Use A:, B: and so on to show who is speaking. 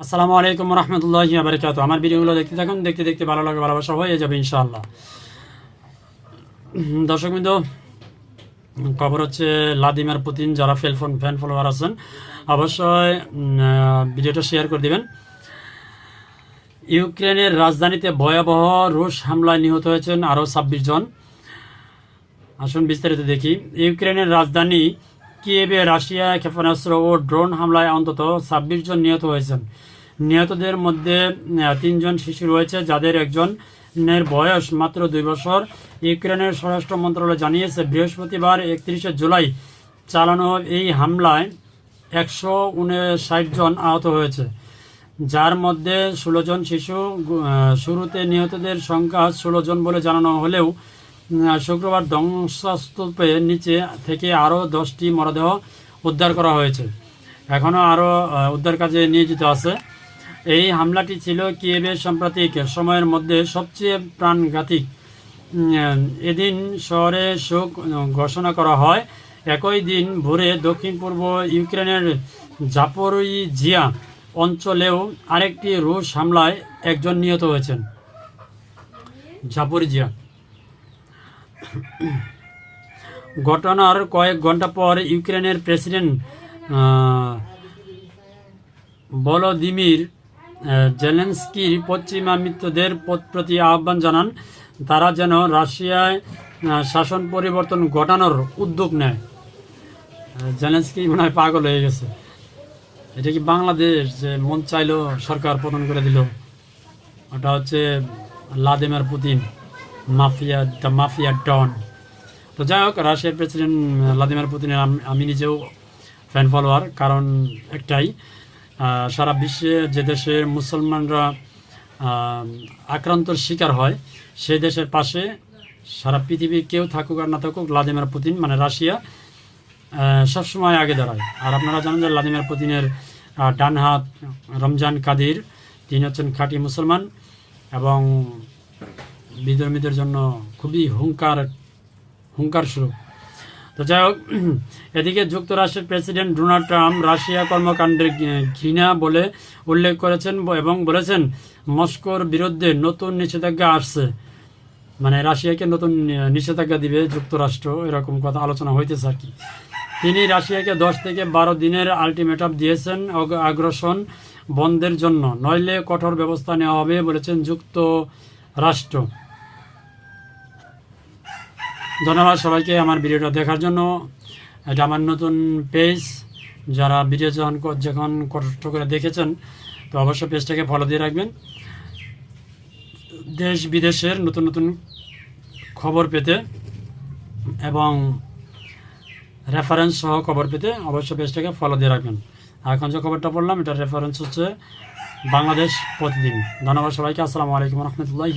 A: আসসালামু আলাইকুম রহমতুল্লাহ বারকাত আমার ভিডিওগুলো দেখতে থাকুন, দেখতে দেখতে ভালো লাগে ভালোবাসা হয়ে যাবে ইনশাআল্লাহ। দর্শক বিন্দু, খবর হচ্ছে লাদিমার পুতিন, যারা ফেলফোন ফ্যান ফলোয়ার আছেন, অবশ্যই ভিডিওটা শেয়ার করে দিবেন। ইউক্রেনের রাজধানীতে ভয়াবহ রুশ হামলায় নিহত হয়েছেন আরও ছাব্বিশ জন। আসুন বিস্তারিত দেখি। ইউক্রেনের রাজধানী কিয়েভে রাশিয়া ক্ষেপণাস্ত্র ও ড্রোন হামলায় অন্তত ছাব্বিশ জন নিহত হয়েছেন। নিহতদের মধ্যে তিনজন শিশু রয়েছে, যাদের একজনের বয়স মাত্র দুই বছর। ইউক্রেনের স্বরাষ্ট্র মন্ত্রণালয় জানিয়েছে, বৃহস্পতিবার একত্রিশে জুলাই চালানো এই হামলায় একশো উনষাট জন আহত হয়েছে। যার মধ্যে ষোলো জন শিশু শুরুতে নিহতদের সংখ্যা ষোলো জন বলে জানানো হলেও শুক্রবার ধ্বংসস্তূপের নিচে থেকে আরও দশটি মরদেহ উদ্ধার করা হয়েছে। এখনও আরও উদ্ধার কাজে নিয়োজিত আছে। এই হামলাটি ছিল কিয়েভের সাম্প্রতিক সময়ের মধ্যে সবচেয়ে প্রাণঘাতিক এদিন শহরে শোক ঘোষণা করা হয়, একই দিন ভোরে দক্ষিণ পূর্ব ইউক্রেনের জাপোরিজিয়া অঞ্চলেও আরেকটি রুশ হামলায় একজন নিহত হয়েছেন। জাপোরিজিয়া। ঘটনার কয়েক ঘণ্টা পর ইউক্রেনের প্রেসিডেন্ট আহ, জেলেন্সকির পশ্চিমা মিত্রদের প্রতি আহ্বান জানান। তারা যেন রাশিয়ায় শাসন পরিবর্তন ঘটানোর উদ্যোগ নেয়। জেলেন্সকি মনে হয় পাগল হয়ে গেছে। এটা কি বাংলাদেশ যে মন চাইলো সরকার পতন করে দিল? ওটা হচ্ছে Vladimir Putin. Mafia, the mafia don. তো যাই হোক, রাশিয়ার প্রেসিডেন্ট ভ্লাদিমির পুতিনের আমি নিজেও ফ্যান ফলোয়ার কারণ একটাই সারা বিশ্বে যে দেশের মুসলমানরা আক্রান্তর শিকার হয় সেই দেশের পাশে সারা পৃথিবী কেউ থাকুক আর না থাকুক, ভ্লাদিমির পুতিন মানে রাশিয়া সবসময় আগে দাঁড়ায়। আর আপনারা জানেন যে ভ্লাদিমির পুতিনের ডান হাত রমজান কাদির, তিনি হচ্ছেন খাঁটি মুসলমান এবং বিধর্মীদের জন্য খুবই হুঙ্কার হুঙ্কার স্বরূপ তো যাই হোক, এদিকে যুক্তরাষ্ট্রের প্রেসিডেন্ট ডোনাল্ড ট্রাম্প রাশিয়া কর্মকাণ্ডের ঘৃণা বলে উল্লেখ করেছেন এবং বলেছেন, মস্কোর বিরুদ্ধে নতুন নিষেধাজ্ঞা আসছে। মানে রাশিয়াকে নতুন নিষেধাজ্ঞা দিবে যুক্তরাষ্ট্র, এরকম কথা আলোচনা হইতেছে আর কি। তিনি রাশিয়াকে দশ থেকে বারো দিনের আলটিমেটাম দিয়েছেন আগ্রাসন বন্ধের জন্য। নইলে কঠোর ব্যবস্থা নেওয়া হবে বলেছেন যুক্তরাষ্ট্র। ধন্যবাদ সবাইকে আমার ভিডিওটা দেখার জন্য। এটা আমার নতুন পেজ যারা ভিডিও যখন যখন কষ্ট করে দেখেছেন, তো অবশ্যই পেজটাকে ফলো দিয়ে রাখবেন। দেশ বিদেশের নতুন নতুন খবর পেতে এবং রেফারেন্স সহ খবর পেতে অবশ্যই পেজটাকে ফলো দিয়ে রাখবেন। এখন যে খবরটা পড়লাম, এটার রেফারেন্স হচ্ছে বাংলাদেশ প্রতিদিন। ধন্যবাদ সবাইকে। আসসালামু আলাইকুম রহমতুল্লাহ